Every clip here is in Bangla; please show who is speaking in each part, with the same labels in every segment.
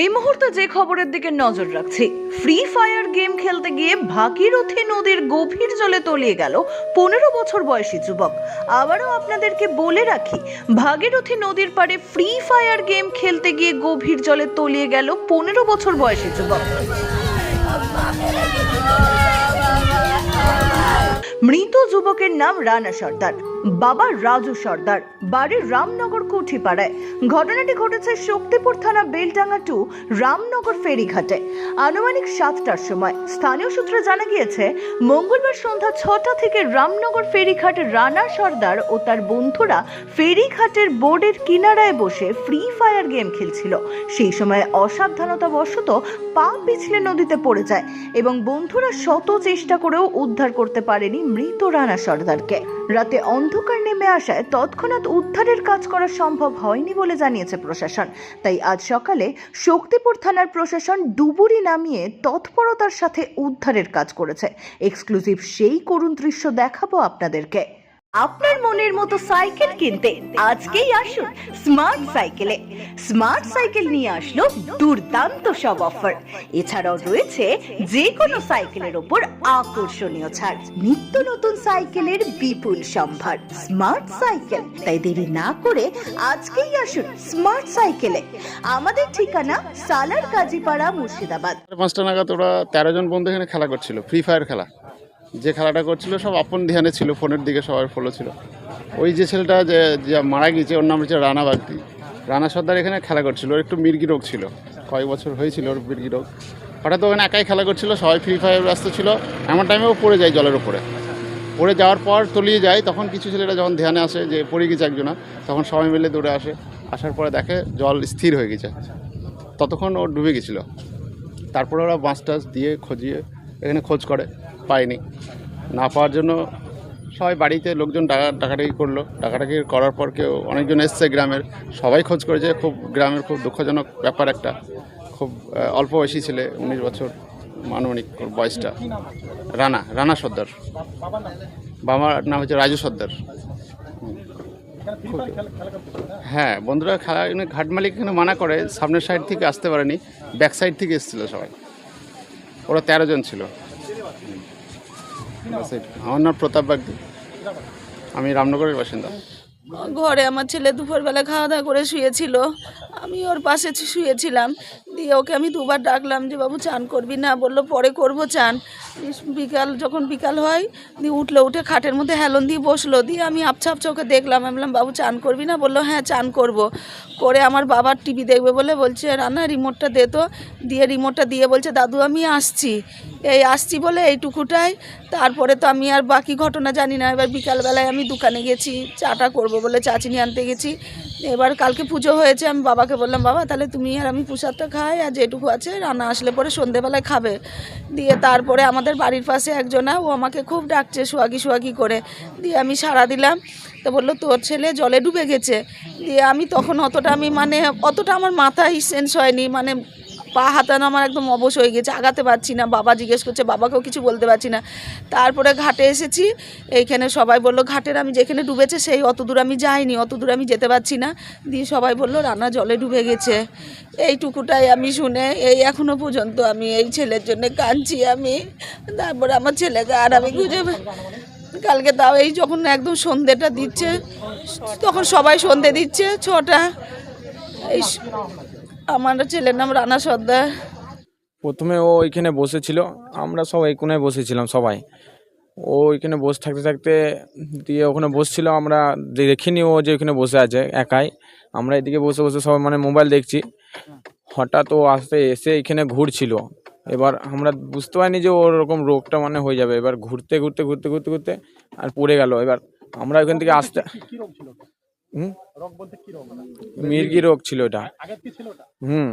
Speaker 1: এই মুহূর্তে যে খবরের দিকে নজর রাখছি ফ্রি ফায়ার গেম খেলতে গিয়ে ভাগীরথী নদীর গভীর জলে তলিয়ে গেল পনেরো বছর বয়সী যুবক। আবারও আপনাদেরকে বলে রাখি, ভাগীরথী নদীর পাড়ে ফ্রি ফায়ার গেম খেলতে গিয়ে গভীর জলে তলিয়ে গেল পনেরো বছর বয়সী যুবক। যুবকের নাম রানা সর্দার, বাবা রাজু সর্দার, বাড়ি রামনগর কুঠিপাড়ায়। ঘটনাটি ঘটেছে শক্তিপুর থানা বেলডাঙ্গা টু রামনগর ফেরিঘাটে। আনুমানিক সাতটার সময়। স্থানীয় সূত্রে জানা গিয়েছে, মঙ্গলবার সন্ধ্যা ছটা থেকে রামনগর ফেরিঘাট রানা সর্দার ও তার বন্ধুরা ফেরিঘাটের বোর্ডের কিনারায় বসে ফ্রি ফায়ার গেম খেলছিল। সেই সময় অসাবধানতাবশত পা পিছলে নদীতে পড়ে যায় এবং বন্ধুরা শত চেষ্টা করেও উদ্ধার করতে পারেনি মৃত রানা সর্দারকে। রাতে অন্ধকার নেমে আসায় তৎক্ষণাৎ উদ্ধারের কাজ করা সম্ভব হয়নি বলে জানিয়েছে প্রশাসন। তাই আজ সকালে শক্তিপুর থানার প্রশাসন ডুবুরি নামিয়ে তৎপরতার সাথে উদ্ধারের কাজ করেছে। এক্সক্লুসিভ সেই করুণ দৃশ্য দেখাবো আপনাদেরকে। আপনার মনের মতো সাইকেল কিনতে আজকেই আসুন স্মার্ট সাইকেলে স্মার্ট সাইকেল নিয়ে আসলো দুর্দান্ত সব অফার এছাড়াও রয়েছে যে কোনো সাইকেলের ওপর আকর্ষণীয় ছাড়। নিত্য নতুন সাইকেলের বিপুল সম্ভার। স্মার্ট সাইকেল তাই দেরি না করে আজকেই আসুন স্মার্ট সাইকেলে আমাদের ঠিকানা সালার কাজীপাড়া মুর্শিদাবাদ।
Speaker 2: পাঁচটা নাগাদ ওরা তেরো জন বন্ধু এখানে খেলা করছিল ফ্রি ফায়ার খেলা। যে খেলাটা করছিল সব আপন ধ্যানে ছিল, ফোনের দিকে সবার ফলো ছিল। ওই যে ছেলেটা যে মারা গিয়েছে, ওর নাম হচ্ছে রানা বাগদি। রানা সর্দার এখানে খেলা করছিল, ওর একটু মির্গি রোগ ছিল। কয়েক বছর হয়েছিল ওর মির্গি রোগ। হঠাৎ ওখানে একাই খেলা করছিল, সবাই ফ্রি ফায়ার ব্যস্ত ছিল। এমন টাইমেও পড়ে যায় জলের উপরে। পড়ে যাওয়ার পর তলিয়ে যায়, তখন কিছু ছেলেরা যখন ধ্যানে আসে যে, পড়ে গেছে একজনা তখন সবাই মিলে দৌড়ে আসে। আসার পরে দেখে জল স্থির হয়ে গেছে ততক্ষণ ও ডুবে গেছিল তারপরে ওরা বাঁশ দিয়ে খোঁজিয়ে, এখানে খোঁজ করে। পায়নি। না পাওয়ার জন্য সবাই বাড়িতে লোকজন ডাকা ডাকাডাকি করল। ডাকাডাকি করার পর কেউ অনেকজন এসছে গ্রামের। সবাই খোঁজ করেছে, খুব গ্রামের খুব দুঃখজনক ব্যাপার একটা। খুব অল্প বয়সী ছেলে, উনিশ বছর মানবিক বয়সটা। রানা রানা সর্দার। বাবার নাম হচ্ছে রাজু সর্দার। হ্যাঁ বন্ধুরা খেলা ঘাট মালিক এখানে মানা করে, সামনের সাইড থেকে আসতে পারেনি, ব্যাক সাইড থেকে এসেছিল সবাই। ওরা তেরো জন ছিল। আমার নাম প্রতাপ বাগদি। আমি রামনগরের বাসিন্দা।
Speaker 3: ঘরে আমার ছেলে দুপুরবেলা খাওয়া দাওয়া করে শুয়েছিল। আমি ওর পাশে শুয়েছিলাম। দিয়ে ওকে আমি দুবার ডাকলাম যে, বাবু, চান করবি না? বলল, পরে করব চান। বিকাল, যখন বিকাল হয়, দিয়ে উঠল, উঠে খাটের মধ্যে হেলন দিয়ে বসল। দিয়ে আমি আপছা আপছা ওকে দেখলাম, আমি বললাম, বাবু, চান করবি না? বলল হ্যাঁ চান করব। করে আমার বাবার টিভি দেখবে বলে বলছে, রান্না রিমোটটা দে তো। দিয়ে রিমোটটা দিয়ে বলছে, দাদু, আমি আসছি। এই আসছি বলে এইটুকুটাই। তারপরে তো আমি আর বাকি ঘটনা জানি না। এবার বিকালবেলায় আমি দোকানে গেছি, চাটা করব বলে চা চিনি আনতে গেছি। এবার কালকে পুজো হয়েছে, আমি বাবাকে বললাম, বাবা, তাহলে তুমি আর আমি প্রসাদটা খাই আর যেটুকু আছে রান্না আসলে পরে সন্ধেবেলায় খাবে। দিয়ে তারপরে আমাদের বাড়ির পাশে একজনা, ও আমাকে খুব ডাকছে সোয়াগি সোয়াগি করে। দিয়ে আমি সাড়া দিলাম। তো বলল, তোর ছেলে জলে ডুবে গেছে। দিয়ে আমি তখন অতটা আমি মানে অতটা আমার মাথায় সেন্স হয়নি। মানে পা হাতানো আমার একদম অবশ হয়ে গেছে আগাতে পারছি না। বাবা জিজ্ঞেস করছে, বাবাকেও কিছু বলতে পারছি না। তারপরে ঘাটে এসেছি, এইখানে সবাই বলল, ঘাটের আমি যেখানে ডুবেছে সেই অত দূর আমি যাইনি, অত দূর আমি যেতে পারছি না। দিয়ে সবাই বলল, রান্না জলে ডুবে গেছে। এইটুকুটাই আমি শুনে, এই এখনও পর্যন্ত আমি এই ছেলের জন্য কাঁদছি আমি। তারপরে আমার ছেলেকে আর আমি খুঁজে কালকে তাও এই যখন একদম সন্ধেটা দিচ্ছে, তখন সবাই সন্ধে দিচ্ছে, ছটা। এই আমার ছেলের নাম রানা সর্দার।
Speaker 4: প্রথমে ও ওইখানে বসেছিল, আমরা সব এই কোনায় বসেছিলাম সবাই। ও ওইখানে বসে থাকতে থাকতে দিয়ে ওখানে বসছিল, আমরা দেখিনি ও যে ওইখানে বসে আছে একাই। আমরা এদিকে বসে বসে সবাই মানে মোবাইল দেখছি। হঠাৎ ও আসতে এসে এখানে ঘুরছিল। এবার আমরা বুঝতে পারিনি যে ওরকম রোগটা মানে হয়ে যাবে। এবার ঘুরতে ঘুরতে ঘুরতে ঘুরতে ঘুরতে আর পড়ে গেল। এবার আমরা ওইখান থেকে আসতে হুম? মির্গি রোগ ছিল এটা। হুম।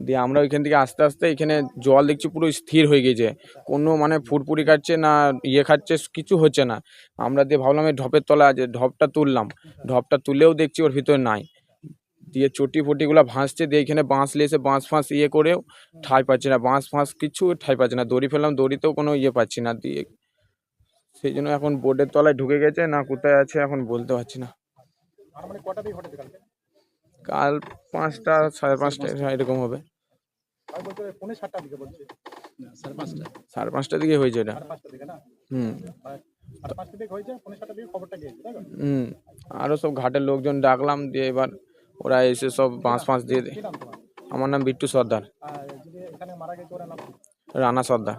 Speaker 4: দিয়ে আমরা ওইখান থেকে আস্তে আস্তে এখানে জল দেখছি পুরো স্থির হয়ে গেছে। কোনো মানে ফুরপুরি খাচ্ছে না ইয়ে খাচ্ছে কিছু হচ্ছে না। আমরা দিয়ে ভাবলাম এই ঢপের তলা আছে ঢপটা তুললাম। ঢপটা তুলেও দেখছি ওর ভিতরে নাই। দিয়ে চটি ফটিগুলো ভাসছে দিয়ে এখানে বাঁশ লেসে বাঁশ ফাঁস ইয়ে করেও ঠাই পাচ্ছি না। বাঁশ ফাঁস কিছু ঠাই পাচ্ছি না। দড়ি ফেললাম দড়িতেও কোনো ইয়ে পাচ্ছি না। দিয়ে সেই জন্য এখন বোর্ডের তলায় ঢুকে গেছে না কোথায় আছে এখন বলতে পারছি না। কাল পাঁচটা সাড়ে পাঁচটা এরকম হবে।
Speaker 5: হয় দিকে বলছে।
Speaker 4: সাড়ে পাঁচটার দিকে হয়েছে এটা। হুম। হুম। আরও সব ঘাটের লোকজন ডাকলাম দিয়ে এবার ওরা এসে সব বাঁশ ফাঁস দিয়ে দেয় আমার নাম বিট্টু সর্দার? রানা সর্দার।